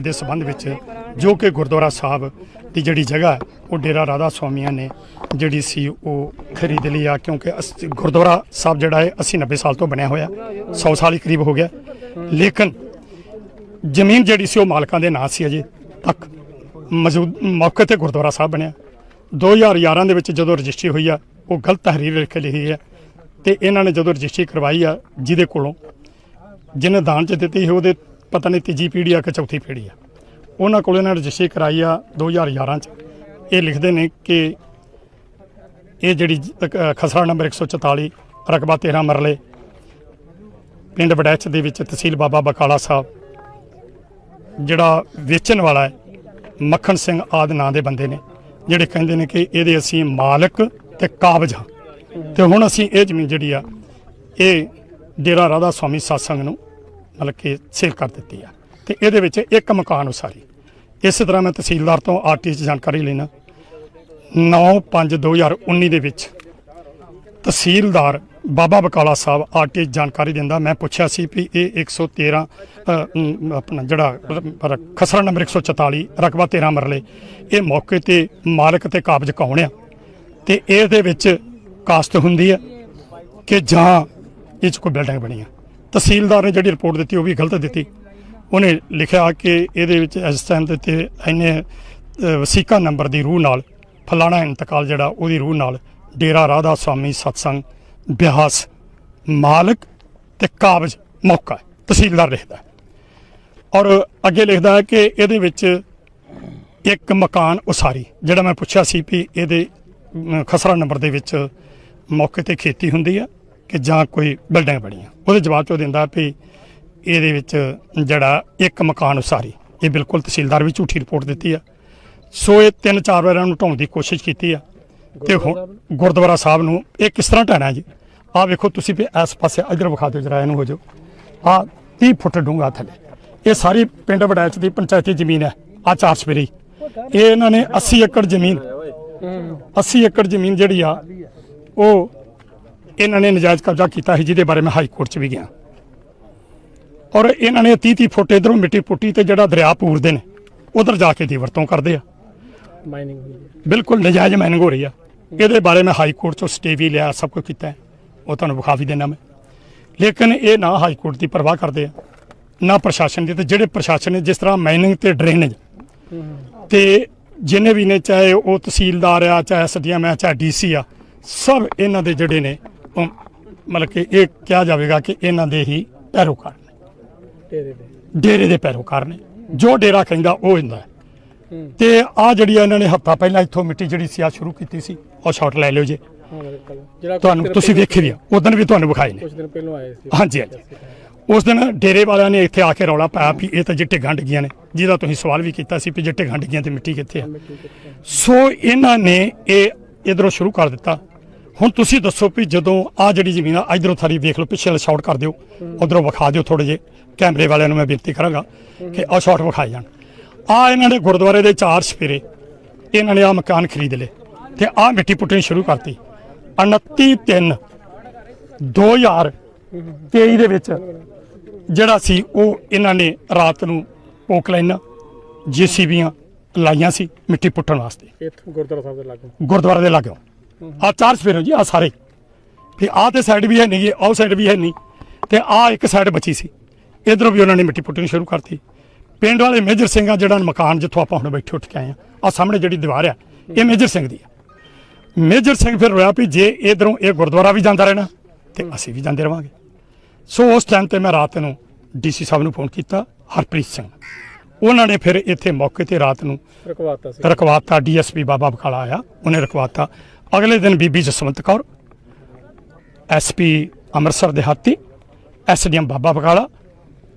ਦੇ ਸੰਬੰਧ ਵਿੱਚ ਜੋ ਕਿ ਗੁਰਦੁਆਰਾ ਸਾਹਿਬ ਦੀ ਜਿਹੜੀ ਜਗ੍ਹਾ ਉਹ ਡੇਰਾ ਰਾਧਾ ਸਵਾਮੀਆਂ ਨੇ ਜਿਹੜੀ ਸੀ ਉਹ ਖਰੀਦ ਲਈ ਆ, ਕਿਉਂਕਿ ਅਸ- ਗੁਰਦੁਆਰਾ ਸਾਹਿਬ ਜਿਹੜਾ ਹੈ 80 90 ਸਾਲ ਤੋਂ ਬਣਿਆ ਹੋਇਆ 100 ਸਾਲ ਹੀ ਕਰੀਬ ਹੋ ਗਿਆ। ਲੇਕਿਨ ਜ਼ਮੀਨ ਜਿਹੜੀ ਸੀ ਉਹ ਮਾਲਕਾਂ ਦੇ ਨਾਂ ਸੀ ਅਜੇ ਤੱਕ ਮੌਜੂਦ, ਮੌਕੇ ਤੇ ਗੁਰਦੁਆਰਾ ਸਾਹਿਬ ਬਣਿਆ। 2011 ਦੇ ਵਿੱਚ ਜਦੋਂ ਰਜਿਸਟਰੀ ਹੋਈ ਆ, ਉਹ ਗਲਤ ਤਹਿਰੀਰ ਲਿਖ ਕੇ ਲਿਖੀ ਹੈ ਤੇ ਇਹਨਾਂ ਨੇ ਜਦੋਂ ਰਜਿਸਟਰੀ ਕਰਵਾਈ ਆ, ਜਿਹਦੇ ਕੋਲੋਂ ਜਿਹਨੇ ਦਾਨ ਚ ਦਿੱਤੀ ਸੀ, ਉਹਦੇ ਪਤਾ ਨਹੀਂ ਤੀਜੀ ਪੀੜ੍ਹੀ ਆ ਕਿ ਚੌਥੀ ਪੀੜ੍ਹੀ ਆ। ਉਹਨਾਂ ਕੋਲ ਇਹਨਾਂ ਰਜਿਸਟਰੀ ਕਰਾਈ ਆ 2011 ਚ। ਇਹ ਲਿਖਦੇ ਨੇ ਕਿ ਇਹ ਜਿਹੜੀ ਜ- ਅ, ਖਸਰਾ ਨੰਬਰ 144 ਰਕਬਾ 13 ਮਰਲੇ ਪਿੰਡ ਵੜੈਚ ਦੇ ਵਿੱਚ ਤਹਿਸੀਲ ਬਾਬਾ ਬਕਾਲਾ ਸਾਹਿਬ ਜਿਹੜਾ ਵੇਚਣ ਵਾਲਾ ਹੈ ਮੱਖਣ ਸਿੰਘ ਆਦ ਨਾਂ ਦੇ ਬੰਦੇ ਨੇ ਜਿਹੜੇ ਕਹਿੰਦੇ ਨੇ ਕਿ ਇਹਦੇ ਅਸੀਂ ਮਾਲਕ ਤੇ ਕਾਬਜ ਹਾਂ। ਤੇ ਹੁਣ ਅਸੀਂ ਇਹ ਜ਼ਮੀਨ ਜਿਹੜੀ ਆ ਇਹ ਡੇਰਾ ਰਾਧਾ ਸਵਾਮੀ satsang ਨੂੰ ਮਤਲਬ ਕਿ ਸੇਲ ਕਰ ਦਿੱਤੀ ਆ। ਤੇ ਇਹਦੇ ਵਿੱਚ ਇੱਕ ਮਕਾਨ ਉਸਾਰੀ ਇਸੇ ਤਰ੍ਹਾਂ ਮੈਂ ਤਹਿਸੀਲਦਾਰ ਤੋਂ ਆਰਟੀ 'ਚ ਜਾਣਕਾਰੀ ਲੈਣਾ 9/5/2019 ਦੇ ਵਿੱਚ ਤਹਿਸੀਲਦਾਰ ਬਾਬਾ ਬਕਾਲਾ ਸਾਹਿਬ ਆਰਟੀ ਜਾਣਕਾਰੀ ਦਿੰਦਾ। ਮੈਂ ਪੁੱਛਿਆ ਸੀ ਵੀ ਇਹ 113 ਅ, ਮ, ਆਪਣਾ ਜਿਹੜਾ ਰ- ਰ- ਖਸਰਾ ਨੰਬਰ 144 ਰਕਬਾ 13 ਮਰਲੇ ਇਹ ਮੌਕੇ ਤੇ ਮਾਲਕ ਤੇ ਕਾਬਜ ਕੌਣ ਆ? ਤੇ ਇਹਦੇ ਵਿੱਚ ਕਾਸਤ ਹੁੰਦੀ ਹੈ ਕਿ ਜਾਂ ਇਹ 'ਚ ਕੋਈ ਬਿਲਡਿੰਗ ਬਣੀ ਆ? ਤਹਿਸੀਲਦਾਰ ਨੇ ਜਿਹੜੀ ਰਿਪੋਰਟ ਦਿੱਤੀ, ਉਹ ਵੀ ਗਲਤ ਦਿੱਤੀ। ਉਹਨੇ ਲਿਖਿਆ ਕਿ ਇਹਦੇ ਵਿੱਚ ਇਸ ਟਾਈਮ ਤੇ ਤੇ ਇਹਨੇ ਵਸੀਕਾ ਨੰਬਰ ਦੀ ਰੂਹ ਨਾਲ ਫਲਾਣਾ ਇੰਤਕਾਲ ਜਿਹੜਾ, ਉਹਦੀ ਰੂਹ ਨਾਲ ਡੇਰਾ ਰਾਧਾ ਸਵਾਮੀ ਸਤਸੰਗ ਬਿਆਸ ਮਾਲਕ ਤੇ ਕਾਬਜ ਮੌਕਾ ਤਹਿਸੀਲਦਾਰ ਲਿਖਦਾ ਔਰ ਅੱਗੇ ਲਿਖਦਾ ਹੈ ਕਿ ਇਹਦੇ ਵਿੱਚ ਇੱਕ ਮਕਾਨ ਉਸਾਰੀ, ਜਿਹੜਾ ਮੈਂ ਪੁੱਛਿਆ ਸੀ ਵੀ ਇਹਦੇ ਖਸਰਾ ਨੰਬਰ ਦੇ ਵਿੱਚ ਮੌਕੇ ਤੇ ਖੇਤੀ ਹੁੰਦੀ ਆ ਕਿ ਜਾਂ ਕੋਈ ਬਿਲਡਿੰਗ ਬਣੀ ਆ ਉਹਦੇ ਜਵਾਬ ਚ ਉਹ ਦਿੰਦਾ ਵੀ ਇਹਦੇ ਵਿੱਚ ਜਿਹੜਾ ਇੱਕ ਮਕਾਨ ਉਸਾਰੀ ਇਹ ਬਿਲਕੁਲ ਤਹਿਸੀਲਦਾਰ ਵੀ ਝੂਠੀ ਰਿਪੋਰਟ ਦਿੱਤੀ ਆ। ਸੋ ਇਹ ਤਿੰਨ ਚਾਰ ਵਾਰ ਇਹਨੂੰ ਢਾਉਣ ਦੀ ਕੋਸ਼ਿਸ਼ ਕੀਤੀ ਆ। ਤੇ ਹੁਣ ਗੁਰਦੁਆਰਾ ਸਾਹਿਬ ਨੂੰ ਇਹ ਕਿਸ ਤਰ੍ਹਾਂ ਢਾਣਾ ਜੀ? ਆਹ ਵੇਖੋ ਤੁਸੀਂ ਵੀ ਇਸ ਪਾਸੇ ਇਧਰ ਵਿਖਾ ਦਿਓ ਜਰਾ ਇਹਨੂੰ ਹੋ ਜਾਓ। ਆ 30 ਫੁੱਟ ਡੂੰਘਾ ਥੱਲੇ। ਇਹ ਸਾਰੀ ਪਿੰਡ ਵੜੈਚ ਦੀ ਪੰਚਾਇਤੀ ਜ਼ਮੀਨ ਹੈ ਆ ਚਾਰ ਸਪੇਰੀ। ਇਹ ਇਹਨਾਂ ਨੇ 80 ਏਕੜ ਜ਼ਮੀਨ 80 ਏਕੜ ਜ਼ਮੀਨ ਜਿਹੜੀ ਆ ਉਹ ਇਹਨਾਂ ਨੇ ਨਜਾਇਜ਼ ਕਬਜ਼ਾ ਕੀਤਾ ਸੀ ਜਿਹਦੇ ਬਾਰੇ ਮੈਂ ਹਾਈ ਕੋਰਟ 'ਚ ਵੀ ਗਿਆ। ਔਰ ਇਹਨਾਂ ਨੇ 30 30 ਫੁੱਟ ਇਧਰੋਂ ਮਿੱਟੀ ਪੁੱਟੀ ਤੇ ਜਿਹੜਾ ਦਰਿਆ ਪੂਰਦੇ ਨੇ ਉਧਰ ਜਾ ਕੇ ਦੀ ਵਰਤੋਂ ਕਰਦੇ ਆ। ਮਾਈਨਿੰਗ ਬਿਲਕੁਲ ਨਜਾਇਜ਼ ਮਾਈਨਿੰਗ ਹੋ ਰਹੀ ਆ। ਇਹਦੇ ਬਾਰੇ ਮੈਂ ਹਾਈ ਕੋਰਟ ਚੋਂ ਸਟੇ ਵੀ ਲਿਆ ਸਭ ਕੁਝ ਕੀਤਾ। ਉਹ ਤੁਹਾਨੂੰ ਵਿਖਾ ਵੀ ਦੇਣਾ ਮੈਂ। ਲੇਕਿਨ ਇਹ ਨਾ ਹਾਈ ਕੋਰਟ ਦੀ ਪਰਵਾਹ ਕਰਦੇ ਆ ਨਾ ਪ੍ਰਸ਼ਾਸਨ ਦੀ ਤੇ ਜਿਹੜੇ ਪ੍ਰਸ਼ਾਸਨ ਨੇ ਜਿਸ ਤਰ੍ਹਾਂ ਮਾਈਨਿੰਗ ਤੇ ਡਰੇਨੇਜ ਤੇ ਜਿੰਨੇ ਵੀ ਨੇ ਚਾਹੇ ਉਹ ਤਹਿਸੀਲਦਾਰ ਆ ਚਾਹੇ ਐਸਡੀਐਮ ਆ ਚਾਹੇ ਡੀਸੀ ਆ ਸਭ ਇਹਨਾਂ ਦੇ ਜਿਹੜੇ ਨੇ ਮਤਲਬ ਕਿ ਇਹ ਕਿਹਾ ਜਾਵੇਗਾ ਕਿ ਇਹਨਾਂ ਦੇ ਹੀ ਪੈਰੋਕਾਰ ਨੇ। ਡੇਰੇ ਦੇ। ਪੈਰੋਕਾਰ ਨੇ। ਜੋ ਡੇਰਾ ਕਹਿੰਦਾ ਉਹ ਹੁੰਦਾ ਤੇ ਆ ਜਿਹੜੀ ਇਹਨਾਂ ਨੇ ਹਫਤਾ ਪਹਿਲਾਂ ਇੱਥੋਂ ਮਿੱਟੀ ਜਿਹੜੀ ਸੀ ਆ ਸ਼ੁਰੂ ਕੀਤੀ ਸੀ ਉਹ ਸ਼ਾਟ ਲੈ ਲਿਓ ਜੇ। ਤੁਹਾਨੂੰ ਤੁਸੀਂ ਵੇਖੇ ਵੀ ਉਦੋਂ ਵੀ ਤੁਹਾਨੂੰ ਵਿਖਾਏ ਨੇ। ਕੁਝ ਦਿਨ ਪਹਿਲਾਂ ਆਏ ਸੀ। ਹਾਂਜੀ ਹਾਂਜੀ। ਉਸ ਦਿਨ ਡੇਰੇ ਵਾਲਿਆਂ ਨੇ ਇੱਥੇ ਆ ਕੇ ਰੌਲਾ ਪਾਇਆ ਵੀ ਇਹ ਤਾਂ ਜਿੱਟੇ ਗੰਢ ਗਈਆਂ ਨੇ ਜਿਹਦਾ ਤੁਸੀਂ ਸਵਾਲ ਵੀ ਕੀਤਾ ਸੀ ਵੀ ਜਿੱਟੇ ਗੰਢ ਗਈਆਂ ਤੇ ਮਿੱਟੀ ਕਿੱਥੇ ਆ? ਸੋ ਇਹਨਾਂ ਨੇ ਇਹ ਇਧਰੋਂ ਸ਼ੁਰੂ ਕਰ ਦਿੱਤਾ। ਹੁਣ ਤੁਸੀਂ ਦੱਸੋ ਵੀ ਜਦੋਂ ਆ ਜਿਹੜੀ ਜ਼ਮੀਨ ਆ ਇਧਰੋਂ ਥਾਰੀ ਵੇਖ ਲਓ ਪਿੱਛੇ ਵਾਲਾ ਸ਼ਾਟ ਕਰ ਦਿਓ। ਉਧਰੋਂ ਵਿਖਾ ਦਿਓ ਥੋੜੇ ਜੇ ਕੈਮਰੇ ਵਾਲਿਆਂ ਨੂੰ ਮੈਂ ਬੇਨਤੀ ਕਰਾਂਗਾ ਕਿ ਆਹ ਸ਼ਾਟ ਵਿਖਾਏ ਜਾਣ। ਆ ਇਹਨਾਂ ਨੇ ਗੁਰਦੁਆਰੇ ਦੇ ਚਾਰ ਸਪੇਰੇ ਇਹਨਾਂ ਨੇ ਆ ਮਕਾਨ ਖਰੀਦ ਲਏ ਤੇ ਆ ਮਿੱਟੀ ਪੁੱਟਣੀ ਸ਼ੁਰੂ ਕਰਤੀ। 29 3 2023 ਦੇ ਵਿੱਚ ਜਿਹੜਾ ਸੀ ਉਹ ਇਹਨਾਂ ਨੇ ਰਾਤ ਨੂੰ ਪੋਕ ਲਾਈਨਾਂ ਜੀਸੀਬੀਆਂ ਲਾਈਆਂ ਸੀ ਮਿੱਟੀ ਪੁੱਟਣ ਵਾਸਤੇ। ਇੱਥੋਂ ਗੁਰਦੁਆਰਾ ਸਾਹਿਬ ਦੇ ਲਾਗੋਂ। ਗੁਰਦੁਆਰੇ ਦੇ ਲਾਗਿਓ ਆ ਚਾਰ ਸਫੇਰੋ ਜੀ ਆ ਸਾਰੇ। ਫਿਰ ਆ ਤੇ ਸਾਈਡ ਵੀ ਹੈ ਨਹੀਂ ਆਹ ਸਾਈਡ ਵੀ ਹੈ ਨਹੀਂ। ਤੇ ਆ ਇੱਕ ਸਾਈਡ ਬਚੀ ਸੀ। ਇਧਰੋਂ ਵੀ ਉਹਨਾਂ ਨੇ ਮਿੱਟੀ ਪੁੱਟਣੀ ਸ਼ੁਰੂ ਕਰਤੀ। ਪਿੰਡ ਵਾਲੇ ਮੇਜਰ ਸਿੰਘ ਆ ਜਿਹੜਾ ਮਕਾਨ ਜਿੱਥੋਂ ਆਪਾਂ ਹੁਣ ਬੈਠੇ ਉੱਠ ਕੇ ਆਏ ਆ ਆ ਸਾਹਮਣੇ ਜਿਹੜੀ ਦੀਵਾਰ ਆ ਇਹ ਮੇਜਰ ਸਿੰਘ ਦੀ ਆ। ਮੇਜਰ ਸਿੰਘ ਫਿਰ ਰੋਇਆ ਵੀ ਜੇ ਇਧਰੋਂ ਇਹ ਗੁਰਦੁਆਰਾ ਵੀ ਜਾਂਦਾ ਰਹਿਣਾ ਤੇ ਅਸੀਂ ਵੀ ਜਾਂਦੇ ਰਵਾਂਗੇ। ਸੋ ਉਸ ਟਾਈਮ ਤੇ ਮੈਂ ਰਾਤ ਨੂੰ ਡੀਸੀ ਸਾਹਿਬ ਨੂੰ ਫੋਨ ਕੀਤਾ ਹਰਪ੍ਰੀਤ ਸਿੰਘ ਉਹਨਾਂ ਨੇ ਫਿਰ ਇੱਥੇ ਮੌਕੇ ਤੇ ਰਾਤ ਨੂੰ ਰਕਵਾਤਾ ਸੀ। ਰਕਵਾਤਾ ਡੀਐਸਪੀ ਬਾਬਾ ਬਖਾਲਾ ਆਇਆ ਉਹਨੇ ਰਕਵਾਤਾ। ਅਗਲੇ ਦਿਨ ਬੀਬੀ ਜਸਵੰਤ ਕੌਰ ਐਸਪੀ ਅੰਮ੍ਰਿਤਸਰ ਦੇਹਾਤੀ ਐਸਡੀਐਮ ਬਾਬਾ ਬਖਾਲਾ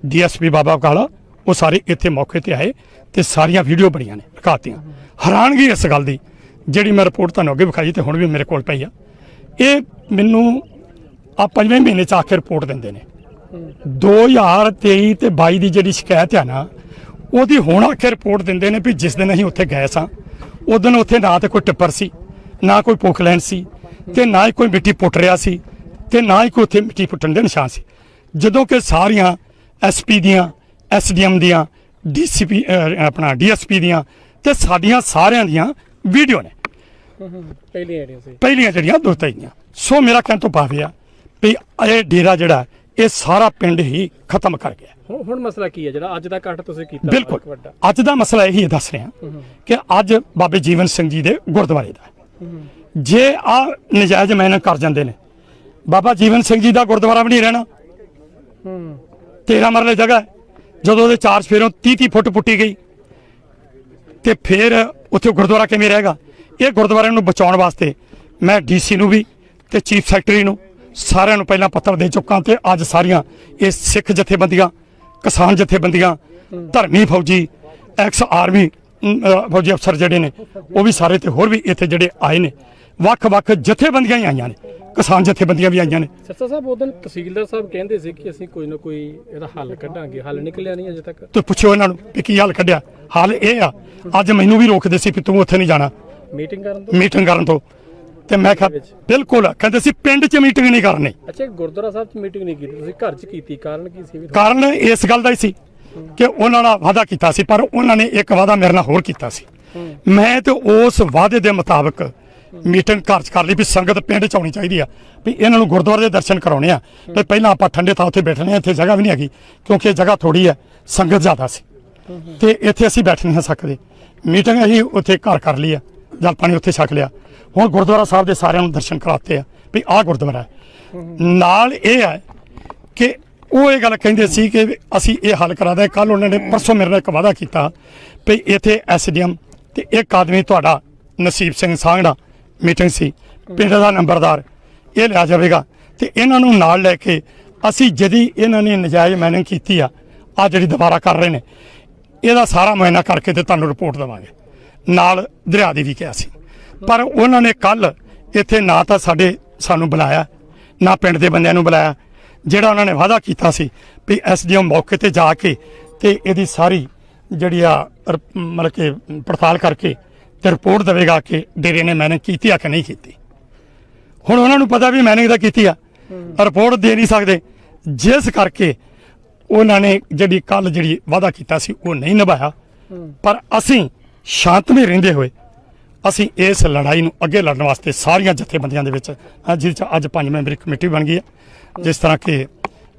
ਡੀਐਸਪੀ ਬਾਬਾ ਬਕਾਲਾ, ਉਹ ਸਾਰੇ ਇੱਥੇ ਮੌਕੇ ਤੇ ਆਏ ਤੇ ਸਾਰੀਆਂ ਵੀਡੀਓ ਬਣੀਆਂ ਨੇ, ਰਕਾਤੀਆਂ। ਹੈਰਾਨਗੀ ਇਸ ਗੱਲ ਦੀ, ਜਿਹੜੀ ਮੈਂ ਰਿਪੋਰਟ ਤੁਹਾਨੂੰ ਅੱਗੇ ਵਿਖਾਈ ਤੇ ਹੁਣ ਵੀ ਮੇਰੇ ਕੋਲ ਪਈ ਆ। ਇਹ ਮੈਨੂੰ ਆ ਪੰਜਵੇਂ ਮਹੀਨੇ ਚ ਆ ਕੇ ਰਿਪੋਰਟ ਦਿੰਦੇ ਨੇ। 2023 ਤੇ 22 ਦੀ ਜਿਹੜੀ ਸ਼ਿਕਾਇਤ ਆ ਨਾ, ਉਹਦੀ ਹੁਣ ਆ ਕੇ ਰਿਪੋਰਟ ਦਿੰਦੇ ਨੇ ਵੀ ਜਿਸ ਦਿਨ ਅਸੀਂ ਉੱਥੇ ਗਏ ਸਾਂ, ਉਸ ਦਿਨ ਉੱਥੇ ਨਾ ਤੇ ਕੋਈ ਟਿੱਪਰ ਸੀ। ਨਾ ਕੋਈ ਪੋਖਲੈਂਡ ਸੀ ਤੇ ਨਾ ਹੀ ਕੋਈ ਮਿੱਟੀ ਪੁੱਟ ਰਿਹਾ ਸੀ ਤੇ ਨਾ ਹੀ ਕੋਈ ਉੱਥੇ ਮਿੱਟੀ ਪੁੱਟਣ ਦੇ ਨਿਸ਼ਾਨ ਸੀ। ਜਦੋਂ ਕਿ ਸਾਰੀਆਂ ਐਸਪੀ ਦੀਆਂ ਐਸਡੀਐਮ ਦੀਆਂ ਡੀਸੀਪੀ ਆਪਣਾ ਡੀਐਸਪੀ ਦੀਆਂ ਤੇ ਸਾਡੀਆਂ ਸਾਰਿਆਂ ਦੀਆਂ ਵੀਡੀਓ ਨੇ। ਸੀ। ਪਹਿਲੀਆਂ ਜਿਹੜੀਆਂ ਦੋ ਤਈਆਂ ਸੋ ਮੇਰਾ ਕਹਿਣ ਤੋਂ ਭਾਵ ਆ ਵੀ ਇਹ ਡੇਰਾ ਜਿਹੜਾ ਇਹ ਸਾਰਾ ਪਿੰਡ ਹੀ ਖਤਮ ਕਰ ਗਿਆ। ਹੁਣ ਮਸਲਾ ਕੀ ਹੈ ਜਿਹੜਾ ਅੱਜ ਦਾ ਇਕੱਠ ਤੁਸੀਂ ਕੀਤਾ ਬਿਲਕੁਲ। ਅੱਜ ਦਾ ਮਸਲਾ ਇਹੀ ਦੱਸ ਰਿਹਾ ਕਿ ਅੱਜ ਬਾਬੇ ਜੀਵਨ ਸਿੰਘ ਜੀ ਦੇ ਗੁਰਦੁਆਰੇ ਦਾ। ਜੇ ਆ ਨਜਾਇਜ਼ ਮੈਨ ਕਰ ਜਾਂਦੇ ਨੇ। ਬਾਬਾ ਜੀਵਨ ਸਿੰਘ ਜੀ ਦਾ ਗੁਰਦੁਆਰਾ ਵੀ ਨਹੀਂ ਰਹਿਣਾ। ਹੂੰ 13 ਮਰਲੇ ਜਗ੍ਹਾ ਜਦੋਂ ਉਹਦੇ ਚਾਰ ਸਫੇਰੋਂ 30 30 ਫੁੱਟ ਪੁੱਟੀ ਗਈ, ਤੇ ਫਿਰ ਉੱਥੇ ਗੁਰਦੁਆਰਾ ਕਿਵੇਂ ਰਹੇਗਾ? ਇਹ ਗੁਰਦੁਆਰੇ ਨੂੰ ਬਚਾਉਣ ਵਾਸਤੇ ਮੈਂ ਡੀਸੀ ਨੂੰ ਵੀ ਤੇ ਚੀਫ ਸੈਕਟਰੀ ਨੂੰ ਸਾਰਿਆਂ ਨੂੰ ਪਹਿਲਾਂ ਪੱਤਰ ਦੇ ਚੁੱਕਾ ਤੇ ਅੱਜ ਸਾਰੀਆਂ ਇਹ ਸਿੱਖ ਜਥੇਬੰਦੀਆਂ, ਕਿਸਾਨ ਜਥੇਬੰਦੀਆਂ, ਧਰਮੀ ਫੌਜੀ, ਐਕਸ ਆਰਮੀ ਫੌਜੀ ਅਫਸਰ ਜਿਹੜੇ ਨੇ ਉਹ ਵੀ ਸਾਰੇ ਤੇ ਹੋਰ ਵੀ ਇੱਥੇ ਜਿਹੜੇ ਆਏ ਨੇ ਵੱਖ-ਵੱਖ ਜਥੇਬੰਦੀਆਂ ਹੀ ਆਈਆਂ ਨੇ ਕਿਸਾਨ ਜਥੇਬੰਦੀਆਂ ਵੀ ਆਈਆਂ ਨੇ। ਸਰਸਾ ਸਾਹਿਬ ਉਦੋਂ ਤਹਿਸੀਲਦਾਰ ਸਾਹਿਬ ਕਹਿੰਦੇ ਸੀ ਕਿ ਅਸੀਂ ਕੋਈ ਨਾ ਕੋਈ ਇਹਦਾ ਹੱਲ ਕੱਢਾਂਗੇ ਹੱਲ ਨਿਕਲਿਆ ਨਹੀਂ ਅਜੇ ਤੱਕ। ਤੇ ਪੁੱਛੋ ਇਹਨਾਂ ਨੂੰ ਵੀ ਕੀ ਹਾਲ ਕੱਢਿਆ। ਹਾਲ ਇਹ ਆ ਅੱਜ ਮੈਨੂੰ ਵੀ ਰੋਕਦੇ ਸੀ ਕਿ ਤੂੰ ਉੱਥੇ ਨਹੀਂ ਜਾਣਾ। ਮੀਟਿੰਗ ਕਰਨ ਤੋਂ? ਮੀਟਿੰਗ ਕਰਨ ਤੋਂ। ਤੇ ਮੈਂ ਕਿਹਾ ਬਿਲਕੁਲ ਕਹਿੰਦੇ ਸੀ ਪਿੰਡ 'ਚ ਮੀਟਿੰਗ ਨਹੀਂ ਕਰਨੀ। ਅੱਛਾ ਗੁਰਦੁਆਰਾ ਸਾਹਿਬ 'ਚ ਮੀਟਿੰਗ ਨਹੀਂ ਕੀਤੀ ਤੁਸੀਂ ਘਰ 'ਚ ਕੀਤੀ ਕਾਰਨ ਕੀ ਸੀ ਵੀ ਕਾਰਨ ਇਸ ਗੱਲ ਦਾ ਹੀ ਸੀ। ਕਿ ਉਹਨਾਂ ਨਾਲ ਵਾਅਦਾ ਕੀਤਾ ਸੀ, ਪਰ ਉਹਨਾਂ ਨੇ ਇੱਕ ਵਾਅਦਾ ਮੇਰੇ ਨਾਲ ਹੋਰ ਕੀਤਾ ਸੀ। ਮੈਂ ਤੇ ਉਸ ਵਾਅਦੇ ਦੇ ਮੁਤਾਬਕ ਮੀਟਿੰਗ ਘਰ 'ਚ ਕਰ ਲਈ ਵੀ ਸੰਗਤ ਪਿੰਡ 'ਚ ਆਉਣੀ ਚਾਹੀਦੀ ਆ, ਵੀ ਇਹਨਾਂ ਨੂੰ ਗੁਰਦੁਆਰੇ ਦੇ ਦਰਸ਼ਨ ਕਰਾਉਣੇ ਆ। ਤੇ ਪਹਿਲਾਂ ਆਪਾਂ ਠੰਡੇ ਥਾਂ ਉੱਥੇ ਬੈਠਣੇ ਆ, ਇੱਥੇ ਜਗ੍ਹਾ ਵੀ ਨਹੀਂ ਹੈਗੀ, ਕਿਉਂਕਿ ਇਹ ਜਗ੍ਹਾ ਥੋੜੀ ਹੈ, ਸੰਗਤ ਜ਼ਿਆਦਾ ਸੀ। ਤੇ ਇੱਥੇ ਅਸੀਂ ਬੈਠ ਨਹੀਂ ਸਕਦੇ। ਮੀਟਿੰਗ ਅਸੀਂ ਉੱਥੇ ਘਰ ਕਰ ਲਈ ਆ, ਜਲ ਪਾਣੀ ਉੱਥੇ ਛਕ ਲਿਆ। ਹੁਣ ਗੁਰਦੁਆਰਾ ਸਾਹਿਬ ਦੇ ਸਾਰਿਆਂ ਨੂੰ ਦਰਸ਼ਨ ਕਰਾਤੇ ਆ, ਵੀ ਆਹ ਗੁਰਦੁਆਰਾ ਹੈ। ਨਾਲ ਇਹ ਹੈ ਕਿ ਉਹ ਇਹ ਗੱਲ ਕਹਿੰਦੇ ਸੀ ਕਿ ਅਸੀਂ ਇਹ ਹੱਲ ਕਰਾ ਦੇ ਕੱਲ ਉਹਨਾਂ ਨੇ ਪਰਸੋਂ ਮੇਰੇ ਨਾਲ ਇੱਕ ਵਾਅਦਾ ਕੀਤਾ ਵੀ ਇੱਥੇ ਐਸਡੀਐਮ ਤੇ ਇੱਕ ਆਦਮੀ ਤੁਹਾਡਾ ਨਸੀਬ ਸਿੰਘ ਸਾਂਗੜਾ ਮੀਟਿੰਗ ਸੀ, ਪਿੰਡ ਦਾ ਨੰਬਰਦਾਰ। ਇਹ ਲਿਆ ਜਾਵੇਗਾ ਤੇ ਇਹਨਾਂ ਨੂੰ ਨਾਲ ਲੈ ਕੇ ਅਸੀਂ ਜਦੀ ਇਹਨਾਂ ਨੇ ਨਜਾਇਜ਼ ਮੈਨਿੰਗ ਕੀਤੀ ਆ ਆ ਜਿਹੜੀ ਦੁਬਾਰਾ ਕਰ ਰਹੇ ਨੇ, ਇਹਦਾ ਸਾਰਾ ਮੁਆਇਨਾ ਕਰਕੇ ਤੇ ਤੁਹਾਨੂੰ ਰਿਪੋਰਟ ਦੇਵਾਂਗੇ। ਨਾਲ ਦਰਿਆ ਦੀ ਵੀ ਕਿਹਾ ਸੀ। ਪਰ ਉਹਨਾਂ ਨੇ ਕੱਲ ਇੱਥੇ ਨਾ ਤਾਂ ਸਾਡੇ ਸਾਨੂੰ ਬੁਲਾਇਆ, ਨਾ ਪਿੰਡ ਦੇ ਬੰਦਿਆਂ ਨੂੰ ਬੁਲਾਇਆ ਜਿਹੜਾ ਉਹਨਾਂ ਨੇ ਵਾਅਦਾ ਕੀਤਾ ਸੀ ਵੀ ਐਸਡੀਐਮ ਮੌਕੇ ਤੇ ਜਾ ਕੇ ਤੇ ਇਹਦੀ ਸਾਰੀ ਜਿਹੜੀ ਆ ਮਤਲਬ ਕਿ ਪੜਤਾਲ ਕਰਕੇ ਤੇ ਰਿਪੋਰਟ ਦੇਵੇਗਾ ਕਿ ਡੇਰੇ ਨੇ ਮੈਨੇ ਕੀਤੀ ਆ ਕਿ ਨਹੀਂ ਕੀਤੀ। ਹੁਣ ਉਹਨਾਂ ਨੂੰ ਪਤਾ ਵੀ ਮੈਨੇ ਤਾਂ ਕੀਤੀ ਆ ਰਿਪੋਰਟ ਦੇ ਨਹੀਂ ਸਕਦੇ। ਜਿਸ ਕਰਕੇ ਉਹਨਾਂ ਨੇ ਜਿਹੜੀ ਕੱਲ ਜਿਹੜੀ ਵਾਅਦਾ ਕੀਤਾ ਸੀ ਉਹ ਨਹੀਂ ਨਿਭਾਇਆ। ਪਰ ਅਸੀਂ ਸ਼ਾਂਤਮਈ ਰਹਿੰਦੇ ਹੋਏ ਅਸੀਂ ਇਸ ਲੜਾਈ ਨੂੰ ਅੱਗੇ ਲੜਨ ਵਾਸਤੇ ਸਾਰੀਆਂ ਜਥੇਬੰਦੀਆਂ ਦੇ ਵਿੱਚ ਜਿਹਦੇ ਚ ਅੱਜ ਪੰਜ ਮੈਂਬਰੀ ਕਮੇਟੀ ਬਣ ਗਈ ਹੈ। ਜਿਸ ਤਰ੍ਹਾਂ ਕਿ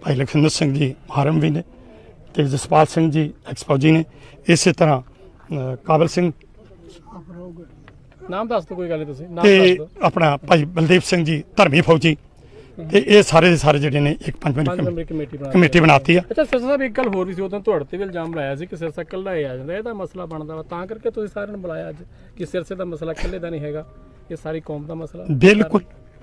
ਭਾਈ ਲਖਵਿੰਦਰ ਸਿੰਘ ਜੀ ਹਾਰਮ ਵੀ ਨੇ ਤੇ ਜਸਪਾਲ ਸਿੰਘ ਜੀ ਐਕਸਪੋਜੀ ਨੇ। ਇਸੇ ਤਰ੍ਹਾਂ ਕਾਬਲ ਸਿੰਘ। ਨਾਮ ਦੱਸ ਦਿਓ ਕੋਈ ਗੱਲ ਨਹੀਂ ਤੁਸੀਂ ਨਾਮ ਦੱਸ ਤੇ ਦਿਓ। ਆਪਣਾ ਭਾਈ ਬਲਦੇਵ ਸਿੰਘ ਜੀ ਧਰਮੀ ਫੌਜੀ। ਤੇ ਇਹ ਸਾਰੇ ਦੇ ਸਾਰੇ ਜਿਹੜੇ ਨੇ ਇੱਕ ਪੰਜ ਪੰਜ ਮੈਂਬਰੀ ਕਮੇਟੀ ਬਣਾ ਕਮੇਟੀ ਬਣਾਤੀ ਆ। ਅੱਛਾ ਸਰਸਾ ਸਾਹਿਬ ਇੱਕ ਗੱਲ ਹੋਰ ਵੀ ਸੀ ਉਦੋਂ ਤੁਹਾਡੇ ਤੇ ਵੀ ਇਲਜ਼ਾਮ ਲਾਇਆ ਸੀ ਕਿ ਸਿਰਸਾ ਇਕੱਲਾ ਹੀ ਆ ਜਾਂਦਾ ਇਹਦਾ ਮਸਲਾ ਬਣਦਾ ਵਾ। ਤਾਂ ਕਰਕੇ ਤੁਸੀਂ ਸਾਰਿਆਂ ਨੂੰ ਬੁਲਾਇਆ ਅੱਜ ਕਿ ਸਿਰਸੇ ਦਾ ਮਸਲਾ ਇਕੱਲੇ ਦਾ ਨਹੀਂ ਹੈਗਾ ਇਹ ਸਾਰੀ ਕੌਮ ਦਾ ਮਸਲਾ। ਬਿਲਕੁਲ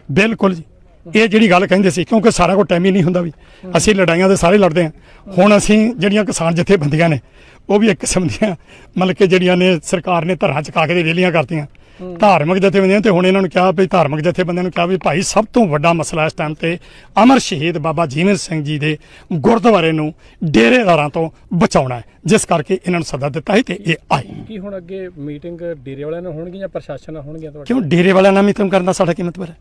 ਬਿਲਕੁਲ ਜੀ। ਇਹ ਜਿਹੜੀ ਗੱਲ ਕਹਿੰਦੇ ਸੀ ਕਿਉਂਕਿ ਸਾਰਾ ਕੋ ਟਾਈਮ ਹੀ ਨਹੀਂ ਹੁੰਦਾ ਵੀ ਅਸੀਂ ਲੜਾਈਆਂ ਦੇ ਸਾਰੇ ਲੜਦੇ ਹਾਂ। ਹੁਣ ਅਸੀਂ ਜਿਹੜੀਆਂ ਕਿਸਾਨ ਜਥੇਬੰਦੀਆਂ ਨੇ ਉਹ ਵੀ ਇੱਕ ਕਿਸਮ ਦੀਆਂ ਮਤਲਬ ਕਿ ਜਿਹੜੀਆਂ ਨੇ ਸਰਕਾਰ ਨੇ ਧਰਾਂ ਚਕਾ ਕੇ ਦੇ ਵੇਲੀਆਂ ਕਰਤੀਆਂ। ਧਾਰਮਿਕ ਜਥੇਬੰਦੀਆਂ ਤੇ ਹੁਣ ਇਹਨਾਂ ਨੂੰ ਕਿਹਾ ਵੀ ਧਾਰਮਿਕ ਜਥੇਬੰਦੀਆਂ ਨੂੰ ਕਿਹਾ ਵੀ ਭਾਈ ਸਭ ਤੋਂ ਵੱਡਾ ਮਸਲਾ ਇਸ ਟਾਈਮ ਤੇ ਅਮਰ ਸ਼ਹੀਦ ਬਾਬਾ ਜੀਵਨ ਸਿੰਘ ਜੀ ਦੇ ਗੁਰਦੁਆਰੇ ਨੂੰ ਡੇਰੇਦਾਰਾਂ ਤੋਂ ਬਚਾਉਣਾ ਹੈ ਜਿਸ ਕਰਕੇ ਇਹਨਾਂ ਨੂੰ ਸੱਦਾ ਦਿੱਤਾ ਹੈ ਤੇ ਇਹ ਆਏ। ਕੀ ਹੁਣ ਅੱਗੇ ਮੀਟਿੰਗ ਡੇਰੇ ਵਾਲਿਆਂ ਨਾਲ ਹੋਣਗੀਆਂ ਜਾਂ ਪ੍ਰਸ਼ਾਸਨ ਨਾਲ ਹੋਣਗੀਆਂ ਤੁਹਾਡੇ? ਕਿਉਂ ਡੇਰੇ ਵਾਲਿਆਂ ਨਾਲ ਮੀਟਿੰਗ ਕਰਨ ਦਾ ਸਾਡਾ ਕੀ ਮਤਲਬ ਹੈ?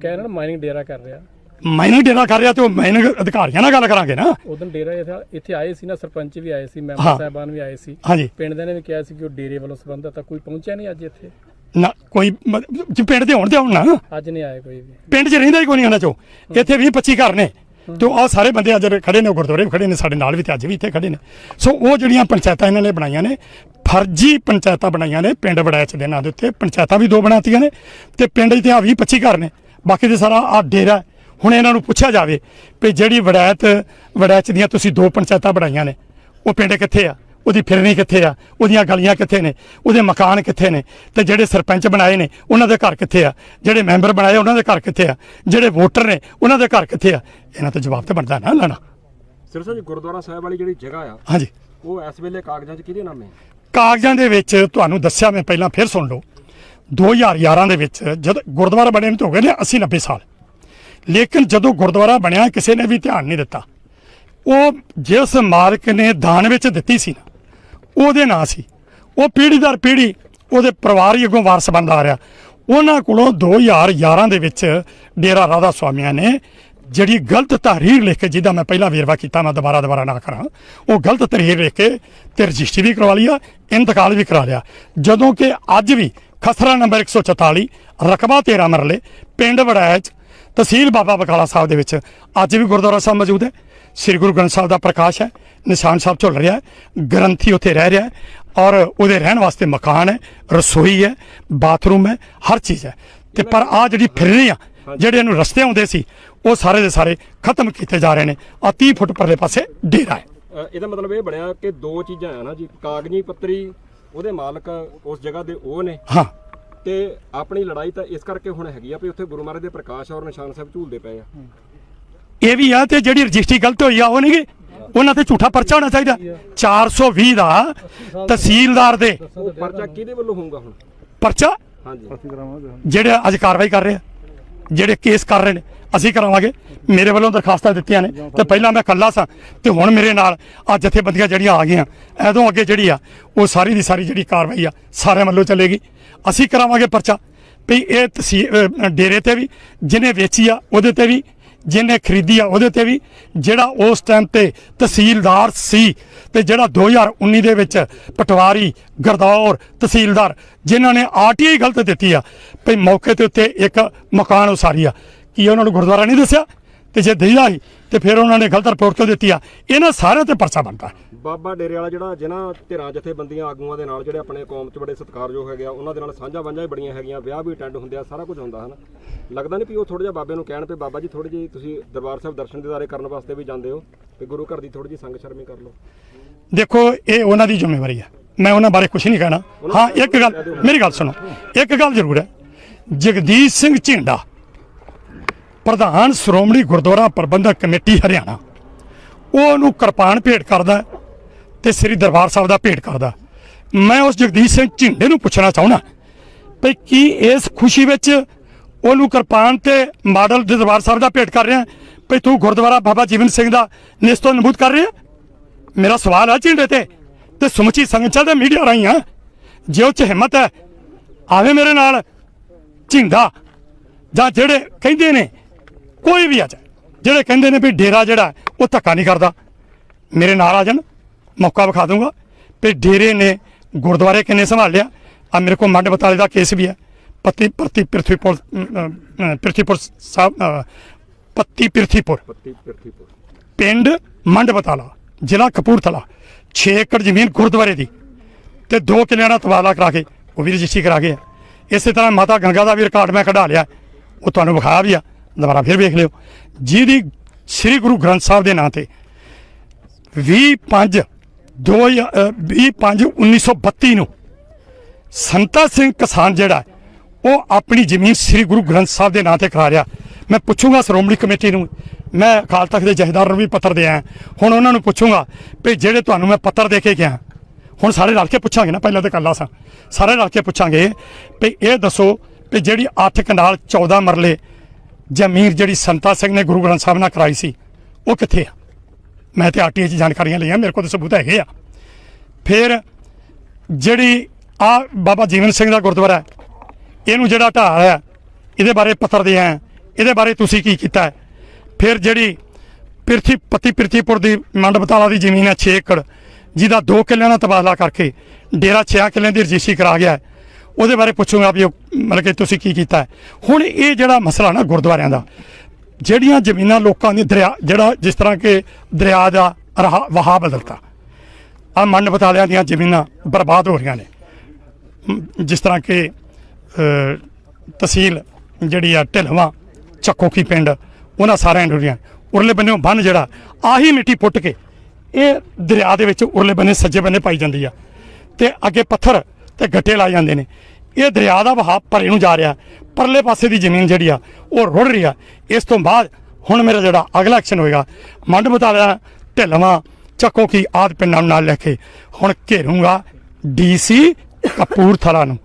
ਕਹਿ ਰਹੇ ਨਾ ਮਾਈਨਿੰਗ ਡੇਰਾ ਕਰ ਰਿਹਾ। ਮਾਈਨਿੰਗ ਡੇਰਾ ਕਰ ਰਿਹਾ ਤੇ ਉਹ ਮਾਈਨਿੰਗ ਅਧਿਕਾਰੀਆਂ ਨਾਲ ਗੱਲ ਕਰਾਂਗੇ ਨਾ। ਉਦੋਂ ਡੇਰਾ ਇੱਥੇ- ਆਏ ਸੀ ਨਾ ਸਰਪੰਚ ਵੀ ਆਏ ਸੀ। ਮੈਂਬਰ ਸਾਹਿਬਾਨ ਵੀ ਆਏ ਸੀ। ਪਿੰਡ ਦੇ ਨੇ ਵੀ ਕਿਹਾ ਸੀ ਕਿ ਉਹ ਡੇਰੇ ਵੱਲੋਂ ਸੰਬੰਧਤ ਆ ਕੋਈ ਪਹੁੰਚਿਆ ਨਹੀਂ ਅੱਜ ਇੱਥੇ? ਨਾ ਕੋਈ ਮ- ਜੇ ਪਿੰਡ ਦੇ ਹੋਣ ਤੇ ਹੋਣ ਨਾ। ਅੱਜ ਨਹੀਂ ਆਏ ਕੋਈ ਵੀ। ਪਿੰਡ 'ਚ ਰਹਿੰਦਾ ਹੀ ਕੋਈ ਨਹੀਂ ਉਹਨਾਂ ਚੋਂ। ਇੱਥੇ 20 25 ਘਰ ਨੇ। ਤੇ ਉਹ ਸਾਰੇ ਬੰਦੇ ਅੱਜ ਖੜੇ ਨੇ ਉਹ ਗੁਰਦੁਆਰੇ ਵੀ ਖੜੇ ਨੇ ਸਾਡੇ ਨਾਲ ਵੀ ਤੇ ਅੱਜ ਵੀ ਇੱਥੇ ਖੜੇ ਨੇ। ਸੋ ਉਹ ਜਿਹੜੀਆਂ ਪੰਚਾਇਤਾਂ ਇਹਨਾਂ ਨੇ ਬਣਾਈਆਂ ਨੇ ਫਰਜ਼ੀ ਪੰਚਾਇਤਾਂ ਬਣਾਈਆਂ ਨੇ ਪਿੰਡ ਵੜੈਚ ਦੇ ਨਾਂ ਦੇ ਉੱਤੇ। ਪੰਚਾਇਤਾਂ ਵੀ ਦੋ ਬਣਾਤੀਆਂ ਨੇ ਤੇ ਪਿੰਡ 'ਚ ਤੇ ਆ 20 25 ਘਰ ਨੇ। ਬਾਕੀ ਦੇ ਸਾਰਾ ਆ ਡੇਰਾ ਹੈ। ਹੁਣ ਇਹਨਾਂ ਨੂੰ ਪੁੱਛਿਆ ਜਾਵੇ ਵੀ ਜਿਹੜੀ ਵੜੈਤ ਵੜੈਚ ਦੀਆਂ ਤੁਸੀਂ ਦੋ ਪੰਚਾਇਤਾਂ ਬਣਾਈਆਂ ਨੇ ਉਹ ਪਿੰਡ ਕਿੱਥੇ ਆ? ਉਹਦੀ ਫਿਰਨੀ ਕਿੱਥੇ ਆ? ਉਹਦੀਆਂ ਗਲੀਆਂ ਕਿੱਥੇ ਨੇ? ਉਹਦੇ ਮਕਾਨ ਕਿੱਥੇ ਨੇ? ਤੇ ਜਿਹੜੇ ਸਰਪੰਚ ਬਣਾਏ ਨੇ ਉਹਨਾਂ ਦੇ ਘਰ ਕਿੱਥੇ ਆ? ਜਿਹੜੇ ਮੈਂਬਰ ਬਣਾਏ ਉਹਨਾਂ ਦੇ ਘਰ ਕਿੱਥੇ ਆ? ਜਿਹੜੇ ਵੋਟਰ ਨੇ ਉਹਨਾਂ ਦੇ ਘਰ ਕਿੱਥੇ ਆ? ਇਹਨਾਂ ਤੋਂ ਜਵਾਬ ਤੇ ਬਣਦਾ ਨਾ ਲੈਣਾ। ਸਿਰਸਾ ਜੀ ਗੁਰਦੁਆਰਾ ਸਾਹਿਬ ਵਾਲੀ ਜਿਹੜੀ ਜਗ੍ਹਾ ਆ ਹਾਂਜੀ। ਉਹ ਇਸ ਵੇਲੇ ਕਾਗਜ਼ਾਂ 'ਚ ਕਿਹਦੇ ਨਾਮੇ ਕਾਗਜ਼ਾਂ ਦੇ ਵਿੱਚ ਤੁਹਾਨੂੰ ਦੱਸਿਆ ਮੈਂ ਪਹਿਲਾਂ ਫਿਰ ਸੁਣ ਲਓ। 2011 ਦੇ ਵਿੱਚ ਜਦ ਗੁਰਦੁਆਰਾ ਬਣੇ ਨੂੰ ਤਾਂ ਹੋ ਗਏ ਨੇ 80 90 ਸਾਲ। ਲੇਕਿਨ ਜਦੋਂ ਗੁਰਦੁਆਰਾ ਬਣਿਆ ਕਿਸੇ ਨੇ ਵੀ ਧਿਆਨ ਨਹੀਂ ਦਿੱਤਾ। ਉਹ ਜਿਸ ਮਾਲਕ ਨੇ ਦਾਨ ਵਿੱਚ ਦਿੱਤੀ ਸੀ ਨਾ ਉਹਦੇ ਨਾਂ ਸੀ। ਉਹ ਪੀੜ੍ਹੀ ਦਰ ਪੀੜ੍ਹੀ ਉਹਦੇ ਪਰਿਵਾਰ ਹੀ ਅੱਗੋਂ ਵਾਰਸ ਬਣਦਾ ਆ ਰਿਹਾ। ਉਹਨਾਂ ਕੋਲੋਂ 2011 ਦੇ ਵਿੱਚ ਡੇਰਾ ਰਾਧਾ ਸੁਆਮੀਆਂ ਨੇ ਜਿਹੜੀ ਗਲਤ ਤਹਰੀਰ ਲਿਖ ਕੇ, ਜਿਹਦਾ ਮੈਂ ਪਹਿਲਾਂ ਵੇਰਵਾ ਕੀਤਾ, ਮੈਂ ਦੁਬਾਰਾ ਦੁਬਾਰਾ ਨਾ ਕਰਾਂ, ਉਹ ਗਲਤ ਤਹਰੀਰ ਲਿਖ ਕੇ ਤੇ ਰਜਿਸਟਰੀ ਵੀ ਕਰਵਾ ਲਈ ਆ, ਇੰਤਕਾਲ ਵੀ ਕਰਾ ਲਿਆ। ਜਦੋਂ ਕਿ ਅੱਜ ਵੀ ਖਸਰਾ ਨੰਬਰ 144 ਰਕਬਾ 13 ਮਰਲੇ, ਪਿੰਡ ਵੜੈਚ ਤਹਿਸੀਲ ਬਾਬਾ ਬਕਾਲਾ ਸਾਹਿਬ ਦੇ ਵਿੱਚ ਅੱਜ ਵੀ ਗੁਰਦੁਆਰਾ ਸਾਹਿਬ ਮੌਜੂਦ ਹੈ। ਸ੍ਰੀ ਗੁਰੂ ਗ੍ਰੰਥ ਸਾਹਿਬ ਦਾ ਪ੍ਰਕਾਸ਼ ਹੈ ਨਿਸ਼ਾਨ ਸਾਹਿਬ ਝੁੱਲ ਰਿਹਾ ਹੈ ਗ੍ਰੰਥੀ ਉੱਥੇ ਰਹਿ ਰਿਹਾ ਹੈ ਔਰ ਉਹਦੇ ਰਹਿਣ ਵਾਸਤੇ ਮਕਾਨ ਹੈ ਰਸੋਈ ਹੈ ਬਾਥਰੂਮ ਹੈ ਹਰ ਚੀਜ਼ ਹੈ। ਤੇ ਪਰ ਆ ਜਿਹੜੀ ਫਿਰ ਰਹੀ ਆ ਜਿਹੜੇ ਇਹਨੂੰ ਰਸਤੇ ਆਉਂਦੇ ਸੀ ਉਹ ਸਾਰੇ ਦੇ ਸਾਰੇ ਖਤਮ ਕੀਤੇ ਜਾ ਰਹੇ ਨੇ। ਆ 30 ਫੁੱਟ ਪਰਲੇ ਪਾਸੇ ਡੇਰਾ ਹੈ। ਇਹਦਾ ਮਤਲਬ ਇਹ ਬਣਿਆ ਕਿ ਦੋ ਚੀਜ਼ਾਂ ਆ ਨਾ ਜੀ ਕਾਗਜ਼ੀ ਪੱਤਰੀ ਉਹਦੇ ਮਾਲਕ ਉਸ ਜਗ੍ਹਾ ਦੇ ਉਹ ਨੇ। ਹਾਂ। ਤੇ ਆਪਣੀ ਲੜਾਈ ਤਾਂ ਇਸ ਕਰਕੇ ਹੁਣ ਹੈਗੀ ਆ ਵੀ ਉੱਥੇ ਗੁਰੂ ਮਹਾਰਾਜ ਦੇ ਪ੍ਰਕਾਸ਼ ਔਰ ਨਿਸ਼ਾਨ ਸਾਹਿਬ ਝੂਲਦੇ ਪਏ ਆ। ਇਹ ਵੀ ਆ ਤੇ ਜਿਹੜੀ ਰਜਿਸਟਰੀ ਗਲਤ ਹੋਈ ਆ ਉਹ ਨਹੀਂ ਗੀ ਉਹਨਾਂ ਤੇ ਝੂਠਾ ਪਰਚਾ ਹੋਣਾ ਚਾਹੀਦਾ। 420 ਦਾ ਤਹਿਸੀਲਦਾਰ ਦੇ। ਉਹ ਪਰਚਾ ਕਿਹਦੇ ਵੱਲੋਂ ਹੋਊਗਾ ਹੁਣ? ਪਰਚਾ? ਹਾਂਜੀ। ਜਿਹੜੇ ਅੱਜ ਕਾਰਵਾਈ ਕਰ ਰਹੇ ਆ ਜਿਹੜੇ ਕੇਸ ਕਰ ਰਹੇ ਨੇ ਅਸੀਂ ਕਰਾਵਾਂਗੇ। ਮੇਰੇ ਵੱਲੋਂ ਦਰਖਾਸਤਾਂ ਦਿੱਤੀਆਂ ਨੇ ਤੇ ਪਹਿਲਾਂ ਮੈਂ ਇਕੱਲਾ ਸਾਂ ਤੇ ਹੁਣ ਮੇਰੇ ਨਾਲ ਆ ਜਥੇਬੰਦੀਆਂ ਜਿਹੜੀਆਂ ਆ ਗਈਆਂ ਐਦੋਂ ਅੱਗੇ ਜਿਹੜੀ ਆ ਉਹ ਸਾਰੀ ਦੀ ਸਾਰੀ ਜਿਹੜੀ ਕਾਰਵਾਈ ਆ ਸਾਰਿਆਂ ਵੱਲੋਂ ਚੱਲੇਗੀ। ਅਸੀਂ ਕਰਾਵਾਂਗੇ ਪਰਚਾ। ਵੀ ਇਹ ਡੇਰੇ ਤੇ ਵੀ ਜਿਹਨੇ ਵੇਚੀ ਆ ਉਹਦੇ ਤੇ ਵੀ ਜਿਹਨੇ ਖਰੀਦੀ ਆ ਉਹਦੇ ਤੇ ਵੀ, ਜਿਹੜਾ ਉਸ ਟਾਈਮ ਤੇ ਤਹਿਸੀਲਦਾਰ ਸੀ ਤੇ ਜਿਹੜਾ 2019 ਦੇ ਵਿੱਚ ਪਟਵਾਰੀ ਗਰਦੌਰ ਤਹਿਸੀਲਦਾਰ, ਜਿਨ੍ਹਾਂ ਨੇ ਆਰਟੀਆਈ ਗਲਤ ਦਿੱਤੀ ਆ, ਭਈ ਮੌਕੇ ਤੇ ਉੱਤੇ ਇੱਕ ਮਕਾਨ ਉਸਾਰੀ ਆ ਕੀ ਉਹਨਾਂ ਨੂੰ ਗੁਰਦੁਆਰਾ ਨਹੀਂ ਦੱਸਿਆ? ਤੇ ਜੇ ਦਈਦਾ ਸੀ ਤੇ ਫਿਰ ਉਹਨਾਂ ਨੇ ਗਲਤ ਰਿਪੋਰਟ ਕਿਉਂ ਦਿੱਤੀ ਆ? ਇਹਨਾਂ ਸਾਰਿਆਂ ਤੇ ਪਰਚਾ ਬਣਦਾ ਬਾਬਾ ਡੇਰੇ ਵਾਲਾ ਜਿਹੜਾ ਜਿਨ੍ਹਾਂ ਧਿਰਾਂ ਜਥੇਬੰਦੀਆਂ ਆਗੂਆਂ ਦੇ ਨਾਲ ਜਿਹੜੇ ਆਪਣੇ ਕੌਮ 'ਚ ਬੜੇ ਸਤਿਕਾਰਯੋਗ ਹੈਗੇ ਆ ਉਹਨਾਂ ਦੇ ਨਾਲ ਸਾਂਝਾ ਵਾਂਝਾਂ ਵੀ ਬੜੀਆਂ ਹੈਗੀਆਂ ਵਿਆਹ ਵੀ ਅਟੈਂਡ ਹੁੰਦੇ ਆ ਸਾਰਾ ਕੁਝ ਹੁੰਦਾ ਹਨ? ਲੱਗਦਾ ਨਹੀਂ ਵੀ ਉਹ ਥੋੜਾ ਜਿਹਾ ਬਾਬੇ ਨੂੰ ਕਹਿਣ ਪਏ ਬਾਬਾ ਜੀ ਥੋੜੀ ਜਿਹੀ ਤੁਸੀਂ ਦਰਬਾਰ ਸਾਹਿਬ ਦਰਸ਼ਨ ਦਿਦਾਰੇ ਕਰਨ ਵਾਸਤੇ ਵੀ ਜਾਂਦੇ ਹੋ ਤੇ ਗੁਰੂ ਘਰ ਦੀ ਥੋੜੀ ਜਿਹੀ ਸੰਗ ਸ਼ਰਮੀ ਕਰ ਲਓ। ਦੇਖੋ ਇਹ ਉਹਨਾਂ ਦੀ ਜ਼ਿੰਮੇਵਾਰੀ ਹੈ ਮੈਂ ਉਹਨਾਂ ਬਾਰੇ ਕੁਝ ਨਹੀਂ ਕਹਿਣਾ। ਹਾਂ ਇੱਕ ਗੱਲ ਮੇਰੀ ਗੱਲ ਸੁਣੋ। ਇੱਕ ਗੱਲ ਜ਼ਰੂਰ ਹੈ। ਜਗਦੀਸ਼ ਸਿੰਘ ਝਿੰਡਾ ਪ੍ਰਧਾਨ ਸ਼੍ਰੋਮਣੀ ਗੁਰਦੁਆਰਾ ਪ੍ਰਬੰਧਕ ਕਮੇਟੀ ਹਰਿਆਣਾ। ਉਹ ਉਹਨੂੰ ਕਿਰਪਾਨ ਭੇਟ ਕਰਦਾ ਹੈ ਤੇ ਸ੍ਰੀ ਦਰਬਾਰ ਸਾਹਿਬ ਦਾ ਭੇਟ ਕਰਦਾ ਮੈਂ ਉਸ ਜਗਦੀਸ਼ ਸਿੰਘ ਝਿੰਡੇ ਨੂੰ ਪੁੱਛਣਾ ਚਾਹੁੰਦਾ ਵੀ ਕੀ ਇਸ ਖੁਸ਼ੀ ਵਿੱਚ ਉਹਨੂੰ ਕਿਰਪਾਨ ਤੇ ਮਾਡਲ ਦਰਬਾਰ ਸਾਹਿਬ ਦਾ ਭੇਟ ਕਰ ਰਿਹਾ ਵੀ ਤੂੰ ਗੁਰਦੁਆਰਾ ਬਾਬਾ ਜੀਵਨ ਸਿੰਘ ਦਾ ਨਿਸਤੋ ਨਬੂਤ ਕਰ ਰਿਹਾ ਮੇਰਾ ਸਵਾਲ ਆ ਝਿੰਡੇ ਤੇ ਤੇ ਸਮੁੱਚੀ ਸੰਗਤ ਚੱਲਦੇ ਮੀਡੀਆ ਰਾਹੀਂ ਆ ਜੇ ਉਹ ਚ ਹਿੰਮਤ ਹੈ, ਆਵੇ ਮੇਰੇ ਨਾਲ ਝਿੰਡਾ ਜਾਂ ਜਿਹੜੇ ਕਹਿੰਦੇ ਨੇ ਕੋਈ ਵੀ ਆ ਜਾਏ। ਜਿਹੜੇ ਕਹਿੰਦੇ ਨੇ ਵੀ ਡੇਰਾ ਜਿਹੜਾ ਉਹ ਧੱਕਾ ਨਹੀਂ ਕਰਦਾ। ਮੇਰੇ ਨਾਲ ਆ ਜਾਣ ਮੌਕਾ ਵਿਖਾ ਦੂੰਗਾ ਵੀ ਡੇਰੇ ਨੇ ਗੁਰਦੁਆਰੇ ਕਿੰਨੇ ਸੰਭਾਲਿਆ ਆ ਮੇਰੇ ਕੋਲ ਮੰਡ ਬਤਾਲੇ ਦਾ ਕੇਸ ਵੀ ਹੈ। ਪਤੀ ਪ੍ਰਤੀ ਪ੍ਰਿਥਵੀਪੁਰ ਪ੍ਰਿਥਵੀਪੁਰ ਸਾਹਿਬ ਪੱਤੀ ਪ੍ਰਿਥਵੀਪੁਰ ਪਿੰਡ ਮੰਡ ਬਤਾਲਾ ਜ਼ਿਲ੍ਹਾ ਕਪੂਰਥਲਾ 6 ਏਕੜ ਜ਼ਮੀਨ ਗੁਰਦੁਆਰੇ ਦੀ। ਤੇ ਦੋ ਕਿੱਲਿਆਂ ਦਾ ਤਬਾਦਲਾ ਕਰਾ ਕੇ ਉਹ ਵੀ ਰਜਿਸਟਰੀ ਕਰਾ ਕੇ ਆ ਇਸੇ ਤਰ੍ਹਾਂ ਮਾਤਾ ਗੰਗਾ ਦਾ ਵੀ ਰਿਕਾਰਡ ਮੈਂ ਕਢਾ ਲਿਆ। ਉਹ ਤੁਹਾਨੂੰ ਵਿਖਾਇਆ ਵੀ ਆ। ਦੁਬਾਰਾ ਫਿਰ ਵੇਖ ਲਿਓ। ਜਿਹਦੀ ਸ੍ਰੀ ਗੁਰੂ ਗ੍ਰੰਥ ਸਾਹਿਬ ਦੇ ਨਾਂ ਤੇ 25 25 1932 ਨੂੰ ਸੰਤਾ ਸਿੰਘ ਕਿਸਾਨ ਜਿਹੜਾ ਉਹ ਆਪਣੀ ਜ਼ਮੀਨ ਸ੍ਰੀ ਗੁਰੂ ਗ੍ਰੰਥ ਸਾਹਿਬ ਦੇ ਨਾਂ ਤੇ ਕਰਾ ਰਿਹਾ। ਮੈਂ ਪੁੱਛੂੰਗਾ ਸ਼੍ਰੋਮਣੀ ਕਮੇਟੀ ਨੂੰ, ਮੈਂ ਅਕਾਲ ਤਖਤ ਦੇ ਜਥੇਦਾਰ ਨੂੰ ਵੀ ਪੱਤਰ ਦੇ ਆਇਆ। ਹੁਣ ਉਹਨਾਂ ਨੂੰ ਪੁੱਛੂੰਗਾ ਵੀ ਜਿਹੜੇ ਤੁਹਾਨੂੰ ਮੈਂ ਪੱਤਰ ਦੇ ਕੇ ਗਿਆ, ਹੁਣ ਸਾਰੇ ਰਲ ਕੇ ਪੁੱਛਾਂਗੇ ਨਾ, ਪਹਿਲਾਂ ਤਾਂ ਕੱਲਾ ਸਾਂ ਸਾਰੇ ਰਲ ਕੇ ਪੁੱਛਾਂਗੇ ਵੀ ਇਹ ਦੱਸੋ ਵੀ ਜਿਹੜੀ 8 ਕਨਾਲ 14 ਮਰਲੇ ਜ਼ਮੀਨ ਜਿਹੜੀ ਸੰਤਾ ਸਿੰਘ ਨੇ ਗੁਰੂ ਗ੍ਰੰਥ ਸਾਹਿਬ ਨਾਲ ਕਰਾਈ ਸੀ, ਉਹ ਕਿੱਥੇ ਆ? ਮੈਂ ਤੇ ਆਰਟੀਏ 'ਚ ਜਾਣਕਾਰੀਆਂ ਲਈਆਂ, ਮੇਰੇ ਕੋਲ ਤਾਂ ਸਬੂਤ ਹੈਗੇ ਆ। ਫਿਰ ਜਿਹੜੀ ਆ ਬਾਬਾ ਜੀਵਨ ਸਿੰਘ ਦਾ ਗੁਰਦੁਆਰਾ ਹੈ, ਇਹਨੂੰ ਜਿਹੜਾ ਢਾਹ ਹੈ, ਇਹਦੇ ਬਾਰੇ ਪੱਤਰ ਦੇ ਆਇਆ ਇਹਦੇ ਬਾਰੇ ਤੁਸੀਂ ਕੀ ਕੀਤਾ ਫਿਰ ਜਿਹੜੀ ਪਿਰਥੀ, ਪਤੀ ਪਿਰਥੀਪੁਰ ਦੀ ਮੰਡ ਬਤਾਲਾ ਦੀ ਜ਼ਮੀਨ ਹੈ 6 ਏਕੜ, ਜਿਹਦਾ 2 ਕਿੱਲਿਆਂ ਦਾ ਤਬਾਦਲਾ ਕਰਕੇ ਡੇਰਾ 6 ਕਿੱਲਿਆਂ ਦੀ ਰਜਿਸਟਰੀ ਕਰਾ ਗਿਆ ਉਹਦੇ ਬਾਰੇ ਪੁੱਛੂੰਗਾ ਵੀ ਉਹ ਮਤਲਬ ਕਿ ਤੁਸੀਂ ਕੀ ਕੀਤਾ ਹੁਣ ਇਹ ਜਿਹੜਾ ਮਸਲਾ ਨਾ ਗੁਰਦੁਆਰਿਆਂ ਦਾ, ਜਿਹੜੀਆਂ ਜ਼ਮੀਨਾਂ ਲੋਕਾਂ ਦੀ ਦਰਿਆ, ਜਿਹੜਾ ਜਿਸ ਤਰ੍ਹਾਂ ਕਿ ਦਰਿਆ ਦਾ ਰਹਾ- ਵਹਾਅ ਬਦਲਤਾ ਆ ਮੰਡ ਬਤਾਲਿਆਂ ਦੀਆਂ ਜ਼ਮੀਨਾਂ ਬਰਬਾਦ ਹੋ ਰਹੀਆਂ ਨੇ। ਜਿਸ ਤਰ੍ਹਾਂ ਕਿ ਤਹਿਸੀਲ ਜਿਹੜੀ ਆ ਢਿਲਵਾਂ, ਚੱਕੋਕੀ ਪਿੰਡ, ਉਹਨਾਂ ਸਾਰਿਆਂ ਨੂੰ ਰਹੀਆਂ। ਉਰਲੇ ਬੰਨੇ ਬੰਨ ਜਿਹੜਾ, ਆਹੀ ਮਿੱਟੀ ਪੁੱਟ ਕੇ, ਇਹ ਦਰਿਆ ਦੇ ਵਿੱਚ ਉਰਲੇ ਬੰਨੇ ਸੱਜੇ ਬੰਨੇ ਪਾਈ ਜਾਂਦੀ ਆ। ਤੇ ਅੱਗੇ ਪੱਥਰ ਤੇ ਗੱਟੇ ਲਾਏ ਜਾਂਦੇ ਨੇ। ਇਹ ਦਰਿਆ ਦਾ ਵਹਾਅ ਪਰੇ ਨੂੰ ਜਾ ਰਿਹਾ। ਪਰਲੇ ਪਾਸੇ ਦੀ ਜ਼ਮੀਨ ਜਿਹੜੀ ਆ, ਉਹ ਰੁੜ ਰਹੀ ਆ। ਇਸ ਤੋਂ ਬਾਅਦ ਹੁਣ ਮੇਰਾ ਜਿਹੜਾ ਅਗਲਾ ਐਕਸ਼ਨ ਹੋਏਗਾ ਮੰਡ ਬਤਾਲਿਆ ਢਿਲਵਾਂ ਚੱਕੋ ਕੀ ਆਦ ਪਿੰਡਾਂ ਨੂੰ ਨਾਲ ਲੈ ਕੇ। ਹੁਣ ਘੇਰੂੰਗਾ ਡੀਸੀ ਕਪੂਰਥਲਾ ਨੂੰ।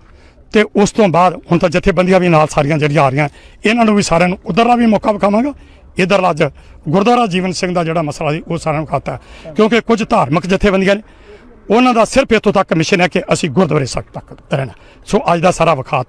ਤੇ ਉਸ ਤੋਂ ਬਾਅਦ ਹੁਣ ਤਾਂ ਜਥੇਬੰਦੀਆਂ ਵੀ ਨਾਲ ਸਾਰੀਆਂ ਜਿਹੜੀਆਂ ਆ ਰਹੀਆਂ, ਇਹਨਾਂ ਨੂੰ ਵੀ ਸਾਰਿਆਂ ਨੂੰ ਉਧਰਲਾ ਵੀ ਮੌਕਾ ਵਿਖਾਵਾਂਗਾ। ਇਧਰਲਾ ਅੱਜ ਗੁਰਦੁਆਰਾ ਜੀਵਨ ਸਿੰਘ ਦਾ ਜਿਹੜਾ ਮਸਲਾ ਸੀ, ਉਹ ਸਾਰਿਆਂ ਨੂੰ ਖਾਤਾ ਕਿਉਂਕਿ ਕੁਝ ਧਾਰਮਿਕ ਜਥੇਬੰਦੀਆਂ ਨੇ ਉਹਨਾਂ ਦਾ ਸਿਰਫ ਇੱਥੋਂ ਤੱਕ ਮਿਸ਼ਨ ਹੈ ਕਿ ਅਸੀਂ ਗੁਰਦੁਆਰੇ ਸਖਤ ਤੱਕ ਰਹਿਣਾ। ਸੋ ਅੱਜ ਦਾ ਸਾਰਾ ਵਿਖਾਤ।